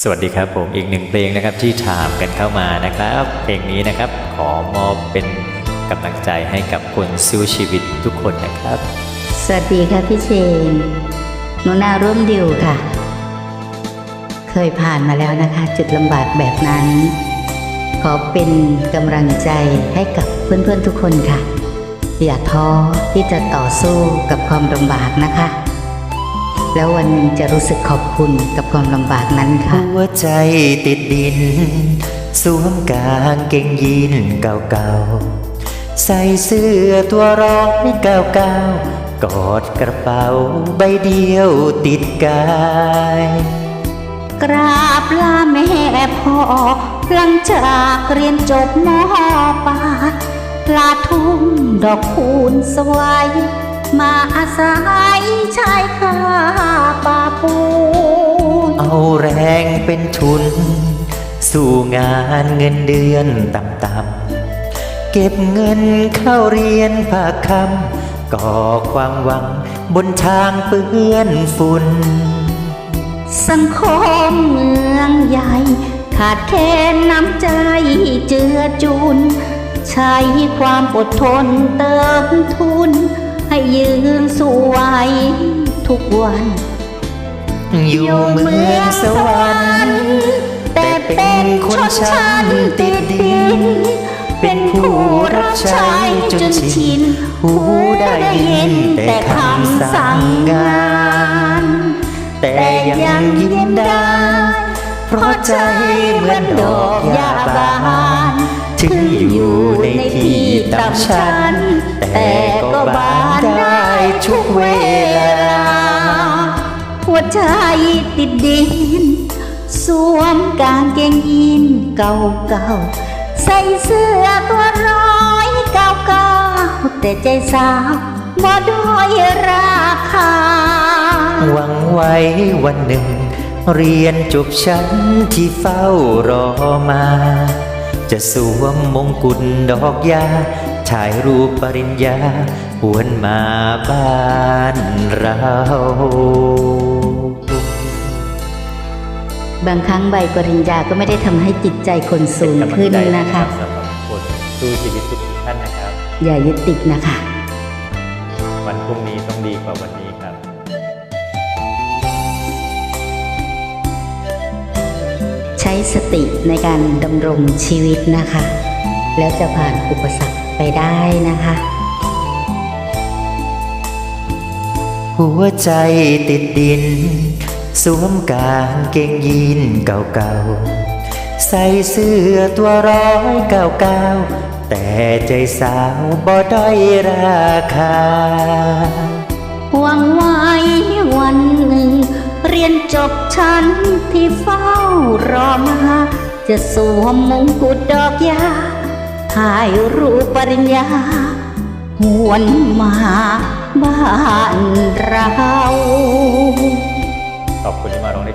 สวัสดีครับผมอีกหนึ่งเพลงนะครับที่ถามกันเข้ามานะครับ เพลงนี้นะครับขอมอบเป็นกำลังใจให้กับคนสู้ชีวิตทุกคนนะครับ สวัสดีค่ะพี่เชนหนูนาร่วมดิวค่ะ เคยผ่านมาแล้วนะคะ จุดลำบากแบบนั้น ขอเป็นกำลังใจให้กับเพื่อนๆทุกคนค่ะ อย่าท้อที่จะต่อสู้กับความลำบากนะคะ แล้ววันหนึ่งจะรู้สึกขอบคุณกับความลำบากนั้นค่ะ หัวใจติดดิน สวมกางเกงยีนเก่าๆ ใส่เสื้อตัวร้อยเก่าๆ กอดกระเป๋าใบเดียวติดกาย กราบลาแม่พ่อหลังจากเรียนจบมปลายลาทุ่งดอกคูณสวย มาอาศัยชายคาป่าปูนเอาแรงเป็นทุน สู่งานเงินเดือนต่ำๆเก็บเงินเข้าเรียนภาคคำก่อความหวังบนทางเปื้อนฝุ่น สังคมเมืองใหญ่ ขาดแคลนน้ำใจเจือจุน ใช้ความอดทนเติมทุน ให้ยืนสวยทุกวัน อยู่เมืองสวรรค์แต่เป็นคนชั้นติดดิน เป็นผู้รับใช้จนชิน หูได้ยินแต่คำสั่งงาน แต่ยังยิ้มได้ เพราะใจเหมือนดอกยาบานถึงอยู่ในที่ต่ำชันแต่ก็บาน ทุกเวลา หัวใจติดดิน สวมกางเกงยีนเก่าๆใส่เสื้อตัวร้อยเก่าๆแต่ใจสาวบ่ด้อยราคา หวังไว้วันหนึ่ง เรียนจบชั้นที่เฝ้ารอมา จะสวมมงกุฎดอกยา ถ่ายรูปปริญญาหวนมาบ้านเรา บางครั้งใบปริญญาก็ไม่ได้ทำให้จิตใจคนสูงขึ้นนะคะสำหรับคนสู้ชีวิตทุกท่านนะครับ อย่ายึดติดนะคะ วันพรุ่งนี้ต้องดีกว่าวันนี้ครับใช้สติในการดำรงชีวิตนะคะ แล้วจะผ่านอุปสรรค ไปได้นะคะ หัวใจติดดิน สวมกางเกงยีนเก่าๆ ใส่เสื้อตัวร้อยเก่าๆ แต่ใจสาวบ่ด้อยราคาหวังไว้วันหนึ่ง เรียนจบชั้นที่เฝ้ารอมา จะสวมมงกุฎดอกยา ถ่ายรูปปริญญาหวนมาบ้านเรา ขอบคุณที่มาร้องเ